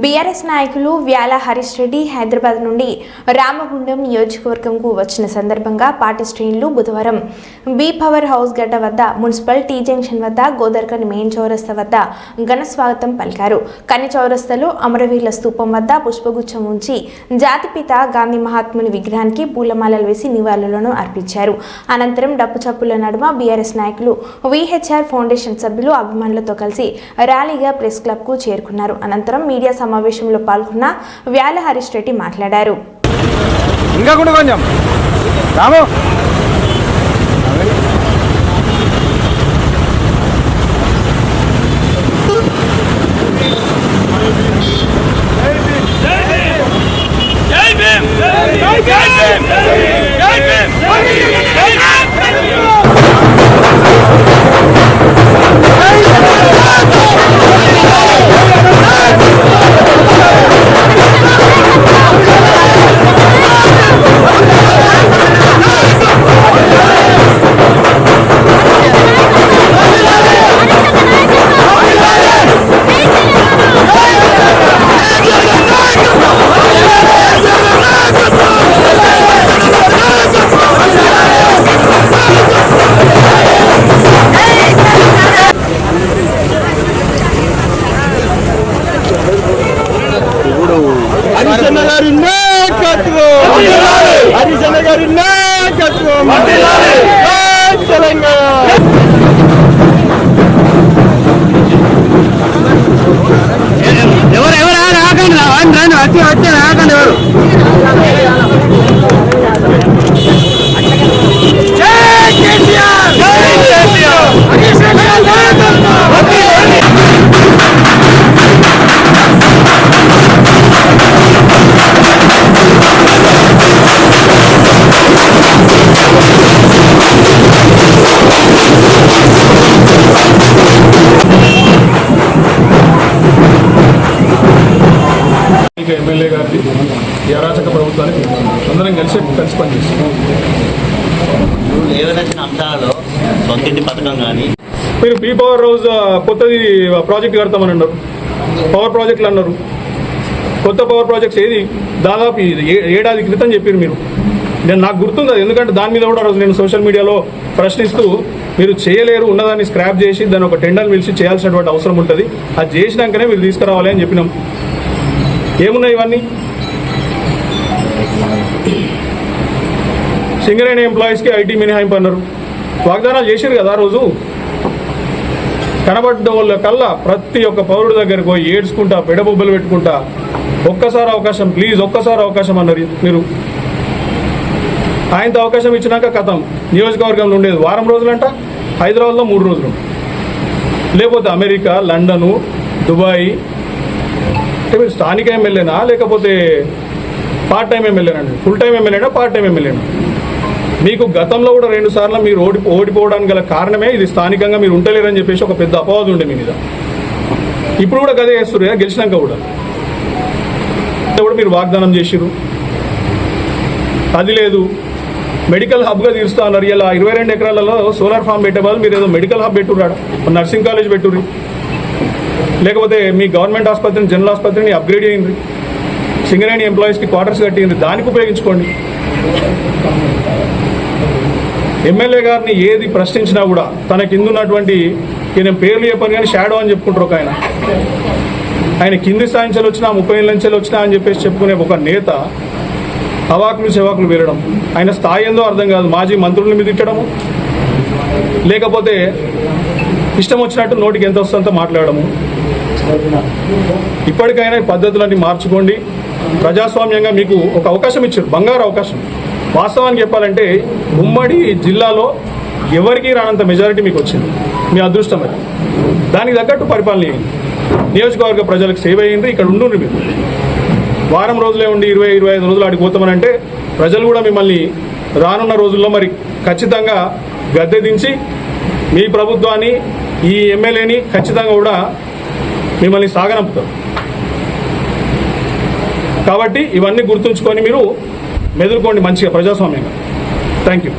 BRS నాయకులు వ్యాల హరీష్ రెడ్డి హైదరాబాద్ నుండి రామగుండం నియోజకవర్గంకు వచ్చిన సందర్భంగా పార్టీ శ్రేణులు బుధవారం బీ పవర్ హౌస్ గడ్డ వద్ద మున్సిపల్ టీ జంక్షన్ వద్ద గోదర్కన్ మెయిన్ చౌరస్తా వద్ద ఘన స్వాగతం పలికారు. కన్ని చౌరస్తలో అమరవీరుల స్తూపం వద్ద పుష్పగుచ్చం ఉంచి జాతిపిత గాంధీ మహాత్ముని విగ్రహానికి పూలమాలలు వేసి నివాళులను అర్పించారు. అనంతరం డప్పు చప్పుల నడుమ బీఆర్ఎస్ నాయకులు విహెచ్ఆర్ ఫౌండేషన్ సభ్యులు అభిమానులతో కలిసి ర్యాలీగా ప్రెస్ క్లబ్కు చేరుకున్నారు. అనంతరం మీడియా సమావేశంలో పాల్గొన్న వ్యాల హరీష్ రెడ్డి మాట్లాడారు. ఇంకా కొంచెం. రాము. హరిశన్న గారి నాయకత్వం. హరిశన్న గారి నాయకత్వం. తెలంగాణ. ఎవరు ఎవరు? రాకండి రండి రండి వచ్చి అరాచక ప్రభుత్వానికి అందరం కలిసి కలిసి పనిచేస్తాం లేవనెత్తిన అంశాలలో సొంతింటి పథకం కానీ మీరు పీ పవర్ హౌస్ కొత్తది ప్రాజెక్ట్ కడతామని అన్నారు. పవర్ ప్రాజెక్టులు అన్నారు. కొత్త పవర్ ప్రాజెక్ట్స్ ఏది? దాదాపు ఏడాది క్రితం చెప్పారు మీరు. నేను నాకు గుర్తుంది ఎందుకంటే దాని మీద కూడా రోజు నేను సోషల్ మీడియాలో ప్రశ్నిస్తూ మీరు చేయలేరు ఉన్నదాన్ని స్క్రాప్ చేసి దాన్ని ఒక టెండర్ పిలిచి చేయాల్సినటువంటి అవసరం ఉంటుంది. అది చేసినాకనే మీరు తీసుకురావాలి అని చెప్పినాం. ఏమున్నాయి ఇవన్నీ? సింగరేణి ఎంప్లాయీస్కి ఐటీ మినహాయింపు అన్నారు. వాగ్దానాలు చేశారు కదా ఆ రోజు. కనబడ్డ వాళ్ళ కల్లా ప్రతి ఒక్క పౌరుడి దగ్గరకు పోయి ఏడ్చుకుంటా పెడబొబ్బలు పెట్టుకుంటా ఒక్కసారి అవకాశం ప్లీజ్ ఒక్కసారి అవకాశం అన్నారు మీరు. ఆయనతో అవకాశం ఇచ్చినాక కథం. నియోజకవర్గంలో ఉండేది వారం రోజులంట హైదరాబాద్లో మూడు రోజులు. లేకపోతే అమెరికా లండను దుబాయ్. అంటే మీరు స్థానిక ఎమ్మెల్యేనా? లేకపోతే పార్ట్ టైం ఎమ్మెల్యేనండి ఫుల్ టైం ఎమ్మెల్యేనా పార్ట్ టైం ఎమ్మెల్యేనా మీకు గతంలో కూడా రెండు సార్లు మీరు ఓడి ఓడిపోవడానికి గల కారణమే ఇది. స్థానికంగా మీరు ఉండలేరని చెప్పేసి ఒక పెద్ద అపవాదం ఉండే మీ మీద. ఇప్పుడు కూడా గదే చేస్తున్నారు గెలిచినాక కూడా. కూడా మీరు వాగ్దానం చేసిరు అది లేదు. మెడికల్ హబ్గా తీరుస్తా అన్నారు. ఇలా ఇరవై రెండు ఎకరాలలో సోలార్ ఫామ్ పెట్టే వాళ్ళు మీరు ఏదో మెడికల్ హబ్ పెట్టుర్రాడు? నర్సింగ్ కాలేజ్ పెట్టుర్రి. లేకపోతే మీ గవర్నమెంట్ ఆసుపత్రిని జనరల్ ఆసుపత్రిని అప్గ్రేడ్ చేయండి. సింగరేణి ఎంప్లాయీస్కి క్వార్టర్స్ కట్టింది. దానికి ఉపయోగించుకోండి. ఎమ్మెల్యే గారిని ఏది ప్రశ్నించినా కూడా తన కింద ఉన్నటువంటి ఈయన పేర్లు చెప్పాను కానీ షాడో అని చెప్పుకుంటారు ఒక ఆయన. ఆయన కింది స్థాయి నుంచి వచ్చినా ముప్పై ఏళ్ళ నుంచి వచ్చినా అని చెప్పేసి చెప్పుకునే ఒక నేత అవాకులు చెవాకులు వెళ్ళడం ఆయన స్థాయి ఏందో అర్థం కాదు. మాజీ మంత్రుల మీద తిట్టడము. లేకపోతే ఇష్టం వచ్చినట్టు నోటికి ఎంత వస్తుందో మాట్లాడము ఇప్పటికైనా పద్ధతులన్నీ మార్చుకోండి. ప్రజాస్వామ్యంగా మీకు ఒక అవకాశం ఇచ్చారు బంగారు అవకాశం. వాస్తవానికి చెప్పాలంటే ఉమ్మడి జిల్లాలో ఎవరికి రానంత మెజారిటీ మీకు వచ్చింది. మీ అదృష్టం అది. దానికి తగ్గట్టు పరిపాలన అయ్యింది నియోజకవర్గ ప్రజలకు సేవ అయ్యింది ఇక్కడ ఉండుండ్రి మీరు. వారం రోజులే ఉండి ఇరవై ఇరవై ఐదు రోజులు ఆడికి ప్రజలు కూడా మిమ్మల్ని రానున్న రోజుల్లో మరి ఖచ్చితంగా గద్దె దించి మీ ప్రభుత్వాన్ని ఈ ఎమ్మెల్యేని ఖచ్చితంగా కూడా మిమ్మల్ని సాగనంపుతారు. కాబట్టి ఇవన్నీ గుర్తుంచుకొని మీరు మెదులుకోండి మంచిగా ప్రజాస్వామ్యంగా. Thank you